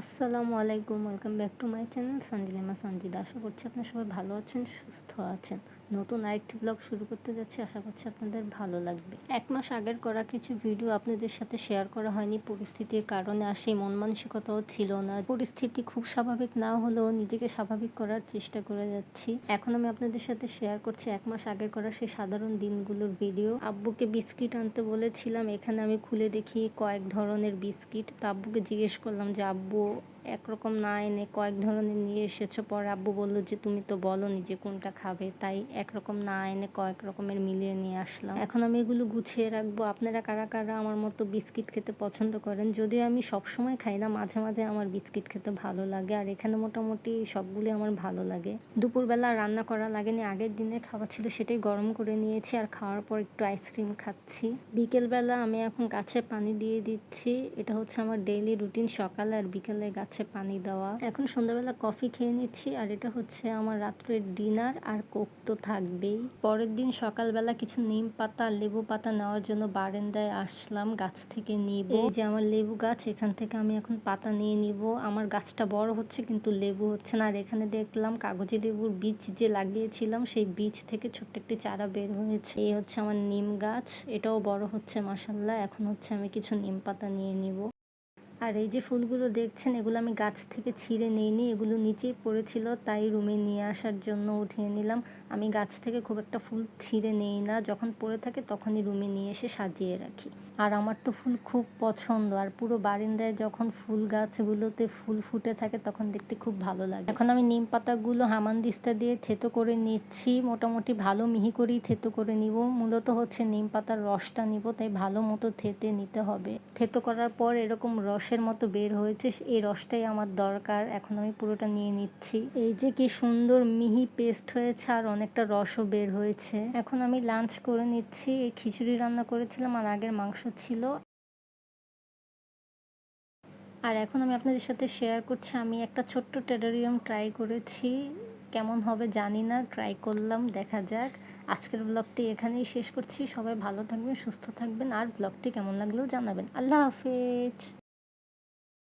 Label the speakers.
Speaker 1: আসসালামু আলাইকুম, welcome back to my channel Sanjilima Sanjida. আশা করছি আপনার সবাই ভালো আছেন, সুস্থ আছেন। নতুন আরেকটি ব্লগ শুরু করতে যাচ্ছি, আশা করছি আপনাদের ভালো লাগবে। এক মাস আগের করা কিছু ভিডিও আপনাদের সাথে শেয়ার করা হয়নি। পরিস্থিতির কারণে আর সেই মন মানসিকতাও ছিল না। পরিস্থিতি খুব স্বাভাবিক না হলেও নিজেকে স্বাভাবিক করার চেষ্টা করে যাচ্ছি। এখন আমি আপনাদের সাথে শেয়ার করছি এক মাস আগের করা সেই সাধারণ দিনগুলোর ভিডিও আব্বুকে বিস্কিট আনতে বলেছিলাম, এখানে আমি খুলে দেখি কয়েক ধরনের বিস্কিট তো আব্বুকে জিজ্ঞেস করলাম যে, আব্বু একরকম না এনে কয়েক ধরনের নিয়ে এসেছ। পরে আব্বু বলল যে, তুমি তো বলো যে কোনটা খাবে। তাই একরকম না এনে কয়েক রকমের মিলিয়ে নিয়ে আসলাম। এখন আমি এগুলো গুছিয়ে রাখব। আপনারা কারা কারা আমার মতো বিস্কিট খেতে পছন্দ করেন? যদিও আমি সবসময় খাই না, মাঝে মাঝে আমার বিস্কিট খেতে ভালো লাগে। আর এখানে মোটামুটি সবগুলি আমার ভালো লাগে। দুপুরবেলা রান্না করা লাগেনি, আগের দিনে খাওয়া ছিল সেটাই গরম করে নিয়েছি আর খাওয়ার পর একটু আইসক্রিম খাচ্ছি। বিকেলবেলা আমি এখন গাছে পানি দিয়ে দিচ্ছি। এটা হচ্ছে আমার ডেইলি রুটিন সকালে আর বিকেলে গাছে গাছে পানি দেওয়া। এখন সন্ধ্যাবেলা কফি খেয়ে নিচ্ছি আর এটা হচ্ছে আমার রাত্রের ডিনার আর কোক তো থাকবেই। পরের দিন সকালবেলা কিছু নিম পাতা, লেবু পাতা নেওয়ার জন্য বারেন্দায় আসলাম, গাছ থেকে নিব। এই যে আমার লেবু গাছ, এখান থেকে আমি এখন পাতা নিয়ে নিব। আমার গাছটা বড় হচ্ছে কিন্তু লেবু হচ্ছে না। আর এখানে দেখলাম কাগজি লেবুর বীজ যে লাগিয়েছিলাম, সেই বীজ থেকে ছোট্ট একটি চারা বের হয়েছে। এই হচ্ছে আমার নিম গাছ, এটাও বড় হচ্ছে মাসাল্লাহ এখন হচ্ছে আমি কিছু নিম পাতা নিয়ে নিব। আর এই যে ফুলগুলো দেখছেন, এগুলো আমি গাছ থেকে ছিঁড়ে নিইনি, এগুলো নিচেই পড়েছিল, তাই রুমে নিয়ে আসার জন্য উঠিয়ে নিলাম। আমি গাছ থেকে খুব একটা ফুল ছিঁড়ে নেই না, যখন পড়ে থাকে তখনই রুমে নিয়ে এসে সাজিয়ে রাখি। আর আমার তো ফুল খুব পছন্দ। আর পুরো বারিন্দায় যখন ফুল গাছগুলোতে ফুল ফুটে থাকে, তখন দেখতে খুব ভালো লাগে। এখন আমি নিম পাতাগুলো হামানদিস্তা দিয়ে থেতো করে নিচ্ছি। মোটামুটি ভালো মিহি করেই থেতো করে নিব। মূলত হচ্ছে নিম পাতার রসটা নিব, তাই ভালো মতো থেতে নিতে হবে। থেতো করার পর এরকম রসের মতো বের হয়েছে, এই রসটাই আমার দরকার। এখন আমি পুরোটা নিয়ে নিচ্ছি। এই যে কি সুন্দর মিহি পেস্ট হয়েছে, আর অনেকটা রসও বের হয়েছে। এখন আমি লাঞ্চ করে নিচ্ছি। এই খিচুড়ি রান্না করেছিলাম, আর আগের মাংস ছিল। আর এখন আমি আপনাদের সাথে শেয়ার করছি, আমি একটা ছোট্ট টেরারিয়াম ট্রাই করেছি। কেমন হবে জানি না ট্রাই করলাম, দেখা যাক। আজকের ব্লগটি এখানেই শেষ করছি। সবাই ভালো থাকবেন, সুস্থ থাকবেন, আর ব্লগটি কেমন লাগলেও জানাবেন। আল্লাহ হাফেজ।